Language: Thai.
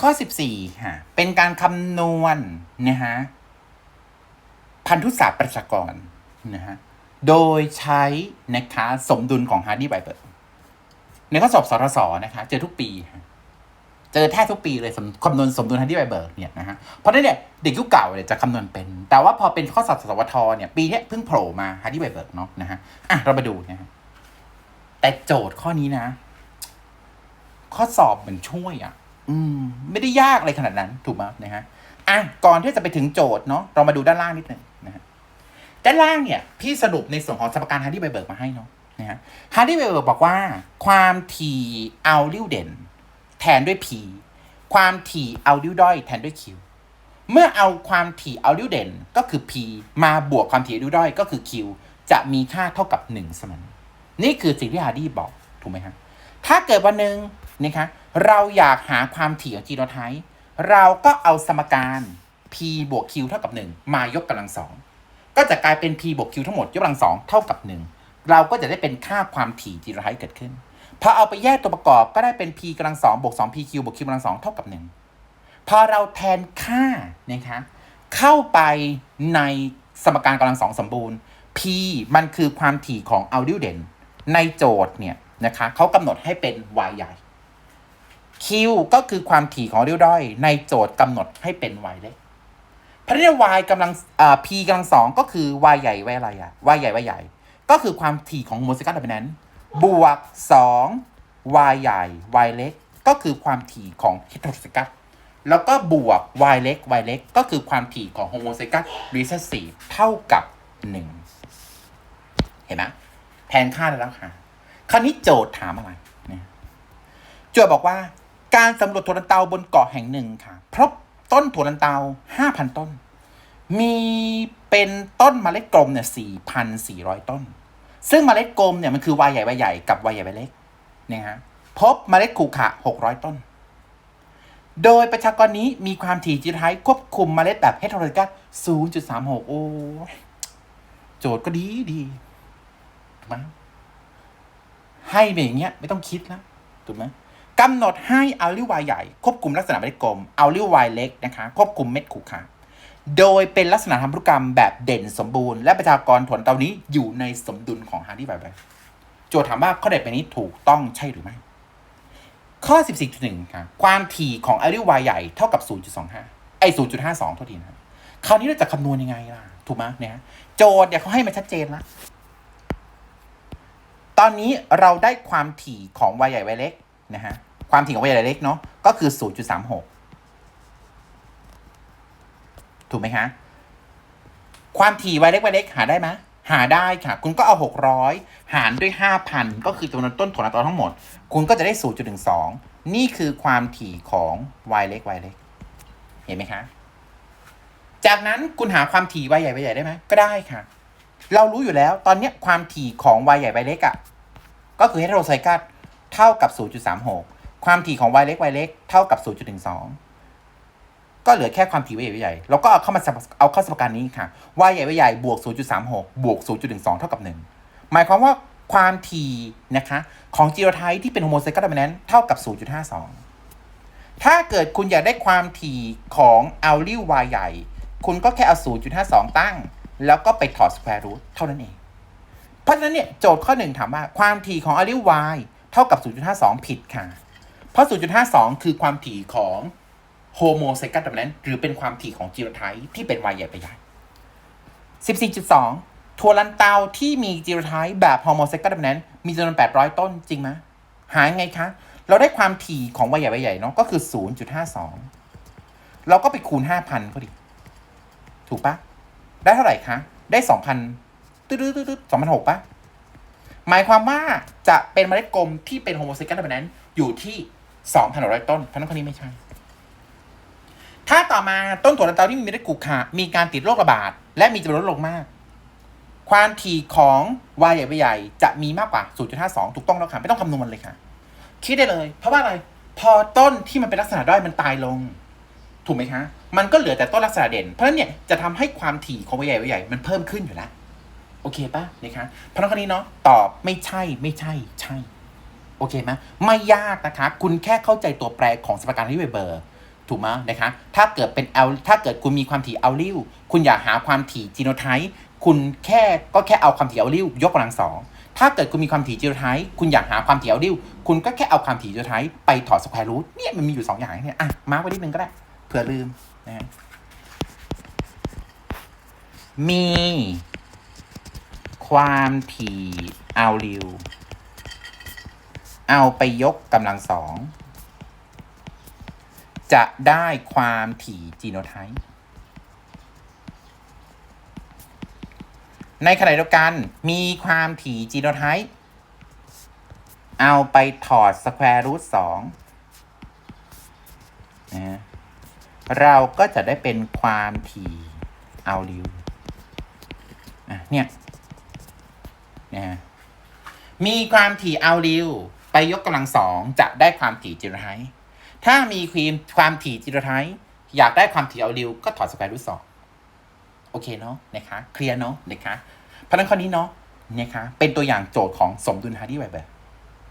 ข้อ 14ค่ะเป็นการคำนวณนะฮะพันธุศาสตร์ประชากรนะฮะโดยใช้นะคะสมดุลของฮาร์ดีไบเบิร์กในข้อสอบสทศนะคะเจอทุกปี เจอแทบทุกปีเลยคำนวณสมดุลฮาร์ดีไบเบิร์กเนี่ยนะฮะเพราะนั้นเนี่ยเด็กยุคเก่าเนี่ยจะคำนวณเป็น แต่ว่าพอเป็นข้อสอบสวทเนี่ยปีเนี้ยเพิ่งโผล่มาฮาร์ดีไบเบิร์กเนาะนะฮะอะเรามาดูนะฮะแต่โจทย์ข้อนี้นะ ข้อสอบเหมือนช่วยอะ อืม ไม่ได้ยากอะไรขนาดนั้นถูกไหมนะฮะอะก่อนที่จะไปถึงโจทย์เนาะเรามาดูด้านล่างนิดหนึ่งนะฮะด้านล่างเนี่ย พี่สรุปในส่วนของสมการฮาร์ดี้ไบเบิร์กมาให้เนาะนะฮะฮาร์ดี้ไบเบิร์กบอกว่า ความถี่เอัลลิวเด่น แทนด้วย p ความถี่เอัลลิวด้อยแทนด้วย q เมื่อเอาความถี่เอัลลิวเด่นก็คือ p มาบวกความถี่อัลลิวด้อยก็คือ q จะมีค่าเท่ากับ1เสมอนี่คือสิ่งที่ฮาร์ดี้บอกถูกไหมฮะถ้าเกิดวันหนึ่งนะคะ เราอยากหาความถี่ของจีโนไทป์เราก็เอาสมการ p บวก q เท่ากับ 1 มายกกำลังสองก็จะกลายเป็น p บวก q ทั้งหมดยกกำลังสองเท่ากับ 1 เราก็จะได้เป็นค่าความถี่จีโนไทป์เกิดขึ้นพอเอาไปแยกตัวประกอบก็ได้เป็น p กำลังสองบวก2 p q บวก q กำลังสองเท่ากับ 1 พอเราแทนค่านะคะเข้าไปในสมการกำลังสองสมบูรณ์ p มันคือความถี่ของอัลดิวเดนในโจทย์เนี่ยนะคะเขากำหนดให้เป็น y ใหญ่ q ก็คือความถี่ของริ้วด้อย ในโจทย์กำหนดให้เป็น y เล็กพราะนั้น y กำลังอ่า p กำลังสองก็คือ y ใหญ่ y อะไรอะ y ใหญ่ y ใหญ่ ก็คือความถี่ของโมเสกัสดับนั้น บวก 2 y ใหญ่ y เล็ก ก็คือความถี่ของเฮตโรไซกัสแล้วก็บวก y เล็ก y เล็ก ก็คือความถี่ของโฮโมไซกัสรีเซสซีเท่ากับ 1 เห็นไหมแทนค่าได้แล้วค่ะ คราวนี้โจทย์ถามอะไรเนี่ยโจทย์บอกว่า การสำรวจถั่วลันเตาบนเกาะแห่งหนึ่งค่ะพบต้นถั่วลันเตา5,000ต้น มีเป็นต้นเมล็ดกลมเนี่ย4,400ต้น ซึ่งเมล็ดกลมเนี่ยมันคือวายใหญ่วายใหญ่กับวายใหญ่วายเล็กเนี่ยฮะพบเมล็ดขูขะ600ต้น โดยประชากรนี้มีความถี่จีไทควบคุมเมล็ดแบบเฮตโรไซกัส0.36โอ้โจทย์ก็ดีดีถูกไหมให้เป็นอย่างเงี้ยไม่ต้องคิดแล้วถูกไหม กำหนดให้อาลิวายใหญ่ ควบคุมลักษณะเม็ดกลมอาลิวายเล็กนะคะควบคุมเม็ดขูขาโดยเป็นลักษณะทางพันธุกรรมแบบเด่นสมบูรณ์ และประชากรถั่วเตานี้อยู่ในสมดุลของฮาร์ดี้ไบเบร์โจทย์ถามว่าข้อใดเป็นนี้ถูกต้องใช่หรือไม่ ข้อ 14.1ค่ะความถี่ของอาลิวายใหญ่เท่ากับ 0.25 ไอ้ 0.52เท่าทีนะคราวนี้เราจะคำนวณยังไงล่ะ ถูกไหมเนี่ยโจทย์เนี่ยเขาให้มาชัดเจนล้วตอนนี้เราได้ความถี่ของ y ใหญ่ y เล็กนะฮะ ความถี่ของ y ใหญ่เล็กเนาะก็คือ 0.36 ถูกไหมฮะความถี่ y เล็ก y เล็กหาได้ไหมหาได้ค่ะ คุณก็เอา 600 หารด้วย 5,000 ก็คือจำนวนต้นถั่วลันเตาทั้งหมด คุณก็จะได้ 0.12 นี่คือความถี่ของ y เล็ก y เล็ก เห็นไหมคะ จากนั้นคุณหาความถี่ y ใหญ่ y ใหญ่ได้ไหมก็ได้ค่ะ เรารู้อยู่แล้วตอนนี้ความถี่ของ y ใหญ่ y เล็กอะ่ะก็คือเฮตโรไซกัสเท่ากับ 0.36 ความถี่ของ y เล็ก y เล็กเท่ากับ 0.12 ก็เหลือแค่ความถี่ y ใหญ่ y ใหญ่เราก็เอาเข้ามาเอาเข้าสมการนี้ค่ะ y ใหญ่ y ใหญ่บวก 0.36 บวก 0.12 เท่ากับ 1 หมายความว่าความถี่นะคะ ของจีโรไทป์ที่เป็นโฮโมไซกัสดัมนั้นเท่ากับ 0.52 ถ้าเกิดคุณอยากได้ความถี่ของอัลลิว y ใหญ่ คุณก็แค่เอา 0.52 ตั้ง แล้วก็ไปถอดสแควร์รูทเท่านั้นเอง เพราะฉะนั้นเนี่ยโจทย์ข้อหนึ่งถามว่าความถี่ของอลิว y เท่ากับ 0.52 ผิดค่ะ เพราะ 0.52 คือความถี่ของโฮโมไซกัสดัมนั้นหรือเป็นความถี่ของจีโนไทป์ที่เป็น y ใหญ่ไปใหญ่14.2 ทัวลันเตาที่มีจีโนไทป์แบบโฮโมไซกัสดัมนั้น มีจำนวน 800 ต้นจริงไหมหาไงคะ เราได้ความถี่ของ y ใหญ่ y ใหญ่เนาะก็คือ 0.52 เราก็ไปคูณ 5,000 ก็ดี ถูกปะได้เท่าไหร่คะ ได้สองพันตืดตืดตืดสองพันหกปะหมายความว่าจะเป็นเมล็ดกลมที่เป็นโฮโมไซกัสแบบนั้นอยู่ที่ สองพันหกร้อยต้นเพราะนั้นคนนี้ไม่ใช่ ถ้าต่อมาต้นถั่วลันเตาที่มีเมล็ดกุขามีการติดโรคระบาด และมีจำนวนลดลงมาก ความถี่ของวายใหญ่ใหญ่จะมีมากกว่า 0.52 ถูกต้องแล้วค่ะไม่ต้องคำนวณเลยค่ะ คิดได้เลย เพราะว่าอะไร พอต้นที่มันเป็นลักษณะด้อยมันตายลง ถูกไหมคะ มันก็เหลือแต่ต้นลักษณะเด่น เพราะนั้นเนี่ยจะทำให้ความถี่ของใบใหญ่ใหญ่มันเพิ่มขึ้นอยู่แล้วโอเคปะนะคะเพราะนั้นคราวนี้เนาะตอบไม่ใช่ไม่ใช่ ใช่ โอเคไหมไม่ยากนะคะ คุณแค่เข้าใจตัวแปรของสมการที่เบอร์ถูกไหมนะคะ ถ้าเกิดเป็น L ถ้าเกิดคุณมีความถี่เอลลิวคุณอยากหาความถี่จีโนไทป์คุณแค่ก็แค่เอาความถี่เอลลิวยกกำลังสองถ้าเกิดคุณมีความถี่จีโนไทป์คุณอยากหาความถี่เอลลิวคุณก็แค่เอาความถี่จีโนไทป์ไปถอดสแควร์รูทเนี่ยมันมีอยู่สองอย่างเนี่ยอะมาร์กไว้นิดนึงก็ได้เผื่อลืมนะฮะมีความถี่เอลลิว เอาไปยกกำลังสอง จะได้ความถี่จีโนไทป์ในขณะเดียวกันมีความถี่จีโนไทป์เอาไปถอดสแควร์รูทสองนะฮะเราก็จะได้เป็นความถี่เอัลลิวอะเนี่ยนะฮะมีความถี่เอัลลิว ไปยกกำลังสองจะได้ความถี่จิโรไทถ้ามีความความถี่จิโรไทอยากได้ความถี่เอาริวก็ถอดสแควร์รูทสองโอเคเนาะนะคะเคลียร์เนาะนะคะเพราะฉะนั้นข้อนี้เนาะนะคะเป็นตัวอย่างโจทย์ของสมดุลฮาร์ดีไวเบอร์